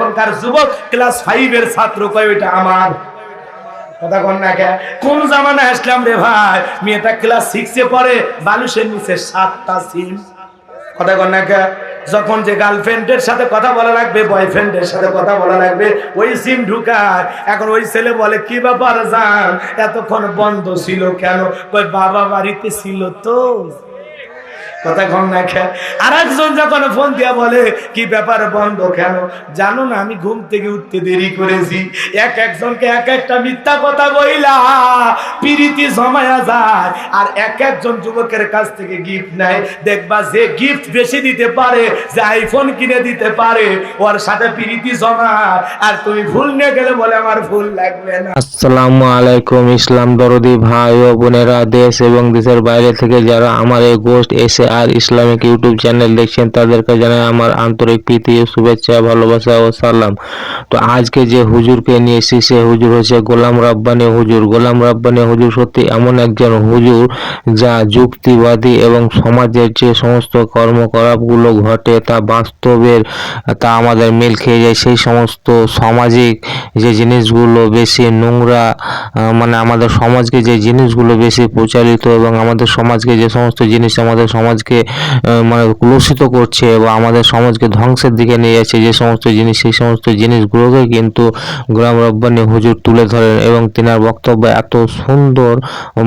এখনকার যুবক ক্লাস ফাইভের ছাত্র কয়, ওইটা আমার। কথা কন না কোন জামানা আসলাম রে ভাই? মেয়েটা ক্লাস সিক্সে পড়ে বালুসের নিচে সাতটা সিম কথা কন না যখন যে গার্লফ্রেন্ডের সাথে কথা বলা লাগবে বয়ফ্রেন্ডের সাথে কথা বলা লাগবে, ওই সিম ঢুকায়। এখন ওই ছেলে বলে, কি ব্যাপার জান? এতক্ষণ বন্ধ ছিল কেন? বাবা বাড়িতে ছিল তো। কথা না খে আর একজন যখন ফোন দিয়া বলে, কি ব্যাপার বন্ধ কেন? জানো না, আমি ঘুম থেকে উঠতে দেরি করেছি। এক একজনকে এক একটা মিথ্যা কথা বইলা পিরিতি জমায়া যায়। আর এক একজন যুবকের কাছ থেকে গিফট নেয়। দেখবা যে গিফট বেশি দিতে পারে, যে আইফোন কিনে দিতে পারে, ওর সাথে পিরিতি জমা আর তুমি ফুল নিয়ে গেলে বলে, আমার ফুল লাগবে না। আসসালামু আলাইকুম, ইসলাম দরদি ভাই ও বোনেরা, দেশ এবং দেশের বাইরে থেকে যারা আমার এই গোস্ট এসে আর ইসলামিক ইউটিউব চ্যানেল দেখছেন তাদেরকে জানাই আমার আন্তরিক প্রীতি, শুভেচ্ছা, ভালোবাসা ও সালাম। তো আজকে যে হুজুরকে নিয়ে এসেছি, সে হুজুর হচ্ছে গোলাম রাব্বানি হুজুর। গোলাম রাব্বানি হুজুর সত্যি এমন একজন হুজুর যা যুক্তিবাদী এবং সমাজের যে সমস্ত কর্মকলাপগুলো ঘটে তা বাস্তবের, তা আমাদের মিল খেয়ে যায়। সেই সমস্ত সামাজিক যে জিনিসগুলো বেশি নোংরা মানে আমাদের সমাজকে যে জিনিসগুলো বেশি প্রচারিত এবং আমাদের সমাজকে যে সমস্ত জিনিস আমাদের সমাজকে মানে কলুষিত করছে বা আমাদের সমাজকে ধ্বংসের দিকে নিয়ে যাচ্ছে, যে সমস্ত জিনিস, সেই সমস্ত জিনিসগুলোকে কিন্তু গোলাম রব্বানি হুজুর তুলে ধরেন এবং তিনার বক্তব্য এত সুন্দর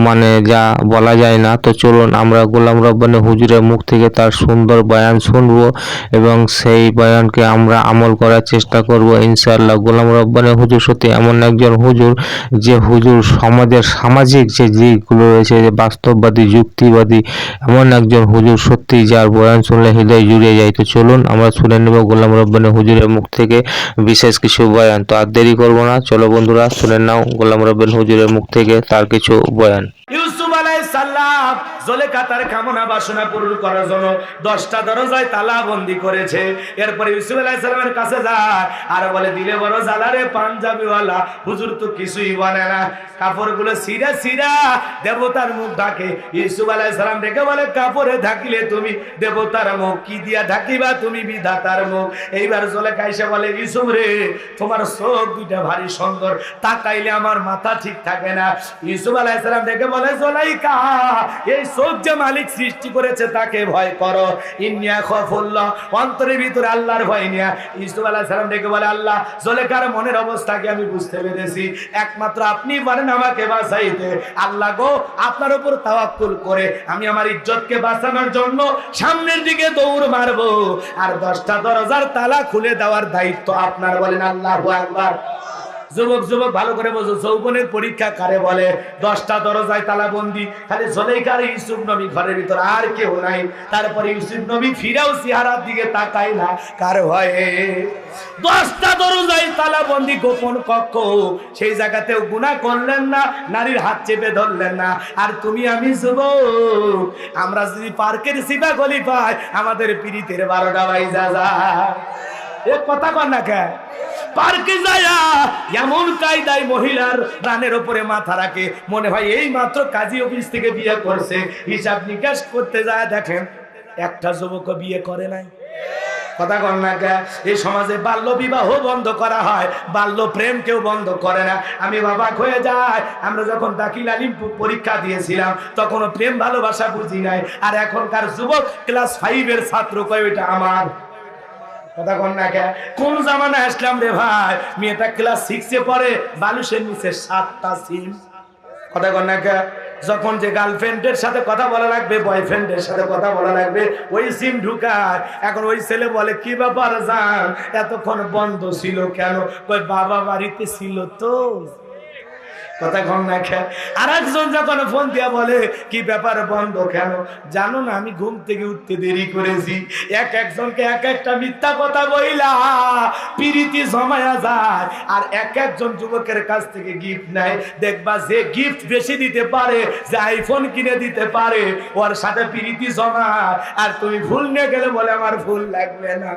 মানে যা বলা যায় না। তো চলুন আমরা গোলাম রব্বানি হুজুরের মুখ থেকে তার সুন্দর বয়ান শুনব এবং সেই বয়ানকে আমরা আমল করার চেষ্টা করব, ইনশাআল্লাহ। গোলাম রব্বানি হুজুর সত্যি এমন একজন হুজুর যে হুজুর সমাজের সামাজিক যে দিকগুলো রয়েছে, যে বাস্তববাদী, যুক্তিবাদী, এমন একজন হুজুর সত্যি যার বয়ান শুনলে হৃদয় জুড়িয়ে যায়। তো চলুন, আমরা শুনে নেব গোলাম রব্বানি হুজুরের মুখ থেকে বিশেষ কিছু বয়ান। তো আর দেরি করব না, চলো বন্ধুরা শুনে নাও গোলাম রব্বানি হুজুরের মুখ থেকে তার কিছু বয়ান। তার কামনা বাসনা পূরণ করার জন্য দশটা দরজায় করেছে। এরপরে ইউসুফ কাছে যায় আর বলে, দিলে বড় জ্বালারে পাঞ্জাবিওয়ালা, হুজুর তো কিছুই না। কাপড়গুলো সিরা সিরা দেবতার মুখ ঢাকে ইউসুফ বলে, কাপড়ে ঢাকিলে তুমি দেবতার মুখ, কি দিয়া ঢাকিবা তুমি বিধাতার মুখ? এইবার জলেখা এসে বলে, ইউসুফ রে, তোমার চোখ দুইটা ভারী সুন্দর, তাকাইলে আমার মাথা ঠিক থাকে না। ইউসুফ আলাইহিস সালাম ডেকে বলে, জলাইকা এই চোখ যে মালিক সৃষ্টি করেছে, তাকে ভয় করো। ইন্নিয়া খফুল্লাহ, অন্তরের ভিতরে আল্লাহর ভয় নিয়া। ইউসুফ আলাইহিস সালাম ডেকে বলে, আল্লাহ জলেখার মনের অবস্থাকে আমি বুঝতে পেরেছি। একমাত্র আপনি পারেন আমাকে বাঁচাইতে। আল্লাহ গো, আপনার উপর তাওয়াক্কুল করে, আমি আমার ইজ্জতকে বাঁচানোর জন্য সামনের দিকে দৌড় মারবো। আর দশটা দরজার তালা খুলে দেওয়ার দায়িত্ব আপনার বলেন, আল্লাহু আকবার। যুবক যুবক, ভালো করে বোঝো, যৌবনের পরীক্ষা কারে বলে? দশটা দরজায় তালাবন্দি। খালি জলেইকার ইউসুফ নবী ঘরের ভিতর আর কেউ নাই। তারপরে ইউসুফ নবী ফিরেও সিহারার দিকে তাকাই না কার ভয়ে? দশটা দরজায় তালাবন্দি গোপন কক্ষ। সেই জায়গাতেও গুণা করলেন না, নারীর হাত চেপে ধরলেন না। আর তুমি আমি যুবক, আমরা যদি পার্কের সিবা গলি পাই, আমাদের পিড়িতের বারোটা বাইজা যায় এ কথা কর না কে? পার্কে যায়া এমন কায়দায় মহিলার রানের উপরে মাথা রাখে। মনে হয় এই মাত্র কাজী অফিস থেকে বিয়ে করছে। হিসাব নিকাশ করতে যায়, দেখেন একটা যুবক বিয়ে করে নাই। কথা কর না এই সমাজে বাল্য বিবাহ বন্ধ করা হয়, বাল্য প্রেম কেউ বন্ধ করে না। আমি বাবাক হয়ে যাই, আমরা যখন দাখিল আলিম পরীক্ষা দিয়েছিলাম, তখনও প্রেম ভালোবাসা বুঝি নাই। আর এখনকার যুবক ক্লাস ফাইভের ছাত্র কয়, ওইটা আমার। কথা কন জামানা আসলাম রে ভাই? মেয়েটা ক্লাস সিক্সে পরে বালুসের নিচে সাতটা সিম কথা কন না কে যখন যে গার্লফ্রেন্ডের সাথে কথা বলা লাগবে বয়ফ্রেন্ডের সাথে কথা বলা লাগবে, ওই সিম ঢুকায়। এখন ওই ছেলে বলে, কি ব্যাপার জান? এতক্ষণ বন্ধ ছিল কেন? ওই বাবা বাড়িতে ছিল তো। কথা কম না খেয়ে আর একজন যখন ফোন দিয়া বলে, কি ব্যাপার বন্ধ কেন? জানো না, আমি ঘুম থেকে উঠতে দেরি করেছি। এক একজনকে এক একটা মিথ্যা কথা বইলা পিরিতি জমায়া যায়। আর এক একজন যুবকের কাছ থেকে গিফট নেয়। দেখবা যে গিফট বেশি দিতে পারে, যে আইফোন কিনে দিতে পারে, ওর সাথে পিরিতি জমা আর তুমি ফুল নিয়ে গেলে বলে, আমার ফুল লাগবে না।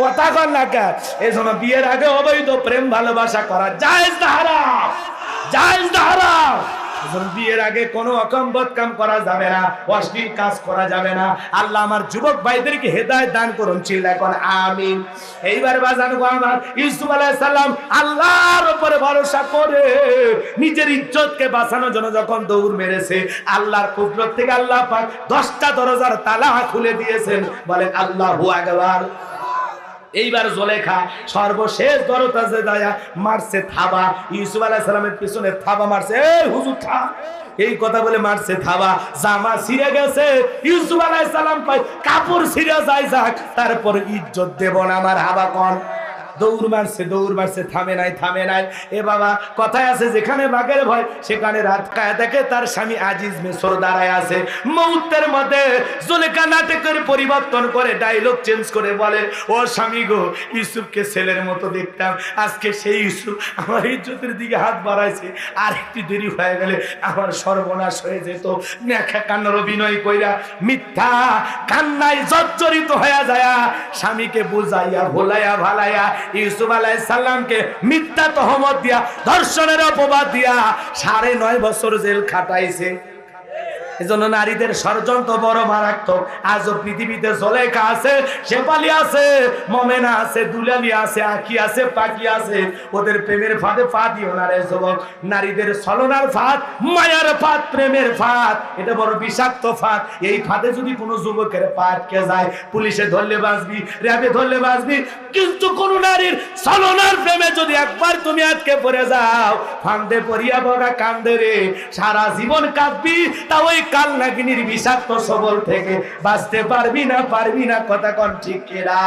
কথা কর না কে এই জন্য বিয়ের আগে অবৈধ প্রেম ভালোবাসা করা জায়েজ না হারাম। জায়েজ এজন্য বিয়ের আগে কোনো অকম্বত কাম করা যাবে না, অশ্লীল কাজ করা যাবে না। আল্লাহ আমার যুবক ভাইদেরকে হেদায়েত দান করুন চিল্লা কোন আমিন। এইবার বাজান গো আমার, ইউসুফ আলাইহিস আল্লাহর উপরে ভরসা করে নিজের ইজ্জতকে বাঁচানোর জন্য যখন দৌড় মেরেছে, আল্লাহর কুদরত থেকে আল্লাহ পাক 10টা দরজার তালা খুলে দিয়েছেন। বলেন, আল্লাহু আকবার। এইবার জোলেখা সর্বশেষ দরতাজে দায়া মারছে থাবা। ইউসুফ আলাইহিস সালামের পিছনে থাবা মারছে। এই হুজুর থা এই কথা বলে মারছে থাবা। জামা ছিঁড়ে গেছে। ইউসুফ আলাইহিস সালাম পাই কাপড় ছিঁড়ে যায় যাক, তারপর ইজ্জত দেব না আমার হাবা কোন। দৌড় মারছে দৌড় মারছে, থামে নাই থামে নাই। এ বাবা, কথায় আছে, যেখানে বাঘের ভয়, সেখানে রাত কায় দেখে তার স্বামী আজিজ মেসর দাঁড়ায় আছে। মুহূর্তের মধ্যে জুলেখা নাটকের পরিবর্তন করে ডায়লগ চেঞ্জ করে বলে, ও স্বামী গো, ইউসুফকে ছেলের মতো দেখতাম। আজকে সেই ইউসুফ আমার ইজ্জতের দিকে হাত বাড়াইছে। আর একটু দেরি হয়ে গেলে আমার সর্বনাশ হয়ে যেত। নেখা কান্নার অভিনয় কইরা মিথ্যা কান্নায় জর্জরিত হয়ে যায় স্বামীকে বুঝাইয়া ভোলাইয়া ভালাইয়া ইউসুফ আলাইহিস সালামকে মিথ্যা তহমত দিয়া ধর্ষণের অপবাদ দিয়া সাড়ে নয় বছর জেল খাটাইছে। এজন্য নারীদের ষড়যন্ত্র বড় মারাত্মক। আজও পৃথিবীতে জলেখা আছে, শেফালি আছে, মমেনা আছে, দুলালি আছে আকি আছে পাকি আছে। ওদের প্রেমের ফাঁদে ফা দিও না রে যুবক। নারীদের ছলনার ফাঁদ, মায়ার ফাঁদ, প্রেমের ফাঁদ। এটা বড় বিষাক্ত ফাঁদ। এই ফাঁদে যদি কোনো যুবকের পা আটকে যায়, পুলিশে ধরলে বাঁচবি, র্যাবে ধরলে বাঁচবি, কিন্তু কোন নারীর ছলনার প্রেমে যদি একবার তুমি আটকে পড়ে যাও, ফান্দে পড়িয়া বগা কান্দে রে, সারা জীবন কাঁদবি, তা ওই কাল নাগিনীর বিষাক্ত সবল থেকে বাঁচতে পারবি না পারবি না, কথা কন ঠিক কেরা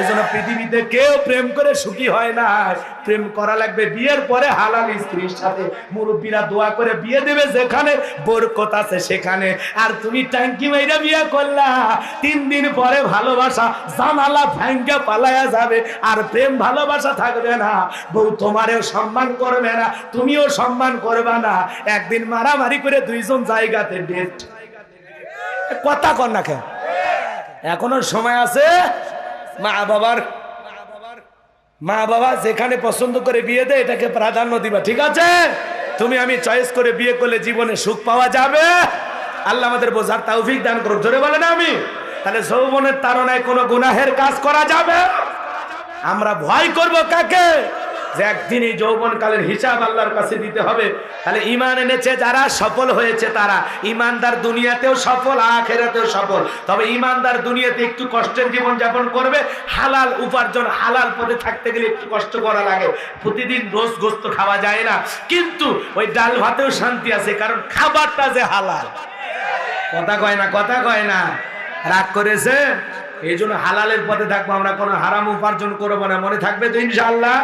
এজন্য পৃথিবীতে কেউ প্রেম করে সুখী হয় না। প্রেম করা লাগবে বিয়ের পরে হালাল স্ত্রীর সাথে। মুরব্বীরা দোয়া করে বিয়ে দেবে যেখানে, বরকত আছে সেখানে। আর তুমি ট্যাঙ্কি মাইরা বিয়ে করলা। তিন দিন পরে ভালোবাসা জানালা ভাঙ্গা পালায়া যাবে। আর প্রেম ভালোবাসা থাকবে না। বউ তোমারেও সম্মান করবে না, তুমিও সম্মান করবে না। একদিন মারামারি করে দুইজন জায়গাতে ডেট কথা কর না কেন? এখনও সময় আছে? মা বাবার মা বাবা যেখানে পছন্দ করে বিয়ে দেয়, এটাকে প্রাধান্য দিবা, ঠিক আছে? তুমি আমি চয়েস করে বিয়ে করলে জীবনে সুখ পাওয়া যাবে। আল্লাহ আমাদের বোঝার তৌফিক দান করুক। জোরে বলেন আমি। তাহলে যৌবনের তারনায় কোনো গুনাহের কাজ করা যাবে? আমরা ভয় করব কাকে? যে একদিন এই যৌবনকালের হিসাব আল্লাহর কাছে দিতে হবে। তাহলে ইমান এনেছে যারা, সফল হয়েছে তারা। ইমানদার দুনিয়াতেও সফল, আখেরাতেও সফল। তবে ইমানদার দুনিয়াতে একটু কষ্টের জীবন যাপন করবে। হালাল উপার্জন হালাল পথে থাকতে গেলে একটু কষ্ট করা লাগে। প্রতিদিন রোজ গোস্ত খাওয়া যায় না। কিন্তু ওই ডাল ভাতেও শান্তি আছে, কারণ খাবারটা যে হালাল। কথা কয় না, কথা কয় না। রাগ করেছে? এই জন্য হালালের পথে থাকব, আমরা কোনো হারাম উপার্জন করব না। মনে থাকবে তো ইনশাআল্লাহ?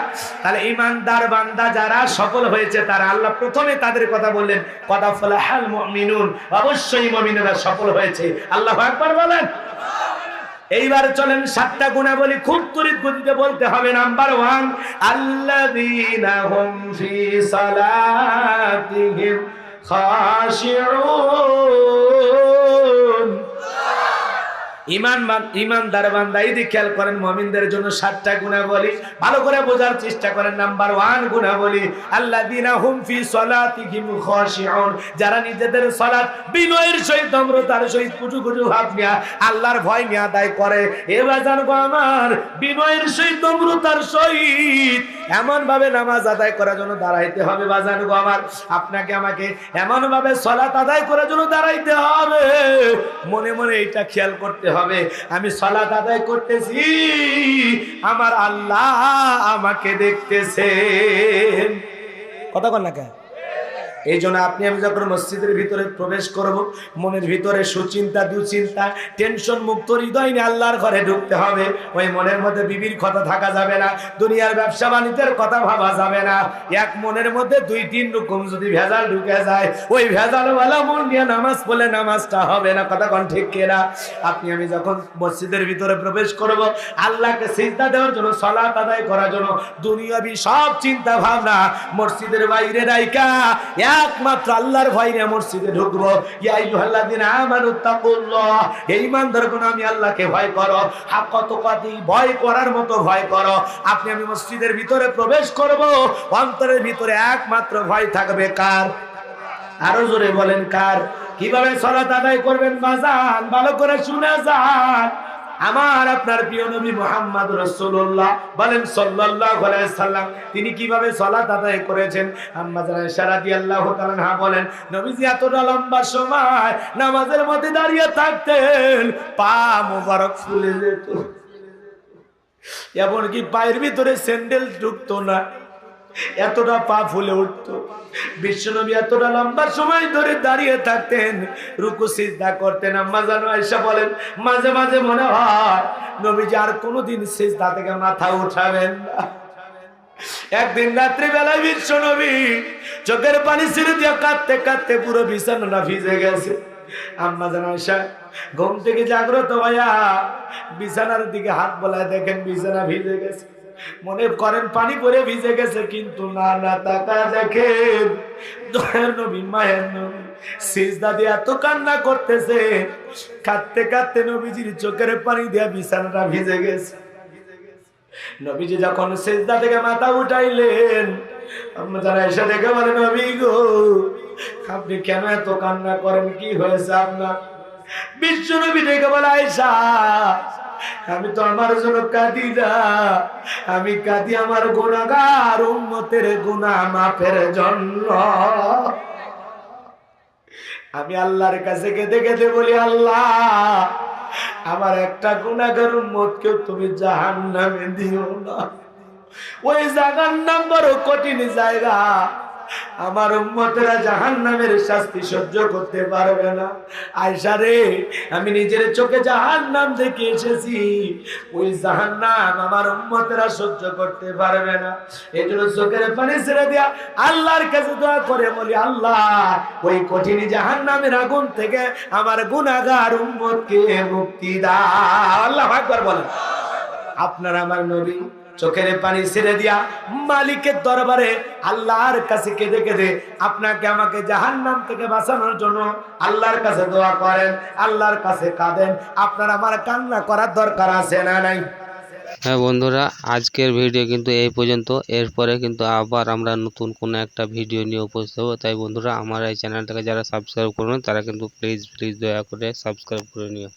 তাহলে ইমানদার বান্দা যারা সফল হয়েছে, তারা আল্লাহ প্রথমে তাদের কথা বললেন কথা ফলে হাল মিনুন অবশ্যই মমিনেরা সফল হয়েছে। আল্লাহ একবার বলেন। এইবার চলেন, সাতটা গুণাবলী খুব তরিত গতিতে বলতে হবে। নাম্বার ওয়ান, আল্লাযীনা হুম ফি ইমান ইমানদার বান্দা খেয়াল করেন, মমিনদের জন্য সাতটা গুণাবলী। ভালো করে বোঝার চেষ্টা করেন, নাম্বার ওয়ান গুণাবলী আল্লাহ দিনা হুম সলাতিহিম খাশিউন। যারা নিজেদের সলাৎ বিনয়ের সহিত নম্রতার সহিত কুটু কুটু ভাব নিয়া আল্লাহর ভয় নিয়ে আদায় করে। এবার জানব আমার, বিনয়ের সহিত নম্রতার সহিত। এমন ভাবে নামাজ আদায় করার জন্য দাঁড়াইতে হবে বাজান গো আমার। আপনাকে আমাকে এমন ভাবে সলাত আদায় করার জন্য দাঁড়াইতে হবে। মনে মনে এইটা খেয়াল করতে হবে। আমি সলাত আদায় করতেছি। আমার আল্লাহ আমাকে দেখতেছে কথা কন না এই জন্য আপনি, আমি যখন মসজিদের ভিতরে প্রবেশ করব, মনের ভিতরে সুচিন্তা, দুচিন্তা, টেনশন মুক্ত হৃদয় নিয়ে আল্লাহর ঘরে ঢুকতে হবে। ওই মনের মধ্যে বিবির কথা থাকা যাবে না, দুনিয়ার ব্যবসা বাণিজ্যের কথা ভাবা যাবে না। এক মনের মধ্যে দুই, তিন রকম যদি ভেজাল ঢুকে যায়, ওই ভেজালওয়ালা মন নিয়ে নামাজ পড়লে নামাজটা হবে না, কথা কোন ঠিক কেনা? আপনি, আমি যখন মসজিদের ভিতরে প্রবেশ করব, আল্লাহকে চিন্তা দেওয়ার জন্য, সলাত আদায় করার জন্য, দুনিয়াবি সব চিন্তা ভাবনা মসজিদের বাইরে রাইকা একমাত্র আল্লাহর ভয় নিয়ে মসজিদে ঢুকবো। ইয়া আইয়ুহাল্লাযিনা আমানু তাকুল্লাহ। হে আমি আল্লাহকে ভয় করো। হাক্কাত তুকাতি ভয় করার মতো ভয় করো। আপনি আমি মসজিদের ভিতরে প্রবেশ করব। অন্তরের ভিতরে একমাত্র ভয় থাকবে কার? আরও জোরে বলেন কার? কীভাবে সলাত আদায় করবেন? বাজান, ভালো করে শুনে যান। আমার আপনার প্রিয় নবী মোহাম্মদ রসুল্লাহ বলেন আলাইহি সাল্লাম, তিনি কীভাবে সলাত আদায় করেছেন? আল্লাহ বলেন, নবীজি এতটা লম্বা সময় নামাজের মধ্যে দাঁড়িয়ে থাকতেন, পা ফুলে যেত। এমনকি পায়ের ভিতরে স্যান্ডেল ঢুকতো না। এতটা পা ফুলে উঠতো। বিশ্বনবী এতটা লম্বা সময় ধরে দাঁড়িয়ে থাকতেন, রুকু, সিজদা করতেন। আম্মা জানো আয়সা বলেন, মাঝে মাঝে মনে হয় নবীজি আর কোনোদিন সিজদা থেকে মাথা উঠাবেন না। একদিন রাত্রি বেলায় বিশ্ব নবী চোখের পানি ছেড়ে দিয়ে কাঁদতে কাঁদতে পুরো বিছানাটা ভিজে গেছে। আম্মা জান আয়সা ঘুম থেকে জাগ্রত হইয়া বিছানার দিকে হাত বলায় দেখেন বিছানা ভিজে গেছে। মনে করেন পানি পরে ভিজে গেছে, কিন্তু না না তাকা যখন সেজদা থেকে মাথা উঠাইলেন দেখে গো, আপনি কেন এত কান্না করেন? কি হয়েছে আপনার? বিশ্ব নবী দেখে বলে আয়সা আমি তো আমার জন্য কাঁদি না আমি কাঁদি আমার গুণাগার উন্মতের গুণা মাফের জন্য। আমি আল্লাহর কাছে কেঁদে কেঁদে বলি, আল্লাহ, আমার একটা গুণাগার উম্মতকেও তুমি জাহান নামে দিও না। ওই জায়গার নাম বড় কঠিন জায়গা। আমার উম্মতেরা জাহান নামের শাস্তি সহ্য করতে পারবে না। আয়সা রে, আমি নিজের চোখে জাহান নাম দেখে এসেছি। ওই জাহান নাম আমার উম্মতেরা সহ্য করতে পারবে না। এই জন্য চোখের পানি ছেড়ে দিয়া আল্লাহর কাছে দোয়া করে বলি, আল্লাহ, ওই কঠিন জাহান নামের আগুন থেকে আমার গুনাগার উম্মতকে মুক্তি দাও। আল্লাহ একবার বলেন। আপনার আমার নবী চোখের পানি ছেড়ে দিয়া মালিকের দরবারে আল্লাহর কাছে কেঁদে কেঁদে আপনাকে আমাকে জাহান্নাম থেকে বাঁচানোর জন্য আল্লাহর কাছে দোয়া করেন, আল্লাহর কাছে কাঁদেন। আপনার আমার কান্না করার দরকার আছে না নাই? হ্যাঁ বন্ধুরা, আজকের ভিডিও কিন্তু এই পর্যন্ত। এরপরে কিন্তু আবার আমরা নতুন কোনো একটা ভিডিও নিয়ে উপস্থিত হব। তাই বন্ধুরা, আমার এই চ্যানেলটাকে যারা সাবস্ক্রাইব করবেন তারা কিন্তু প্লিজ প্লিজ দয়া করে সাবস্ক্রাইব করে নিও।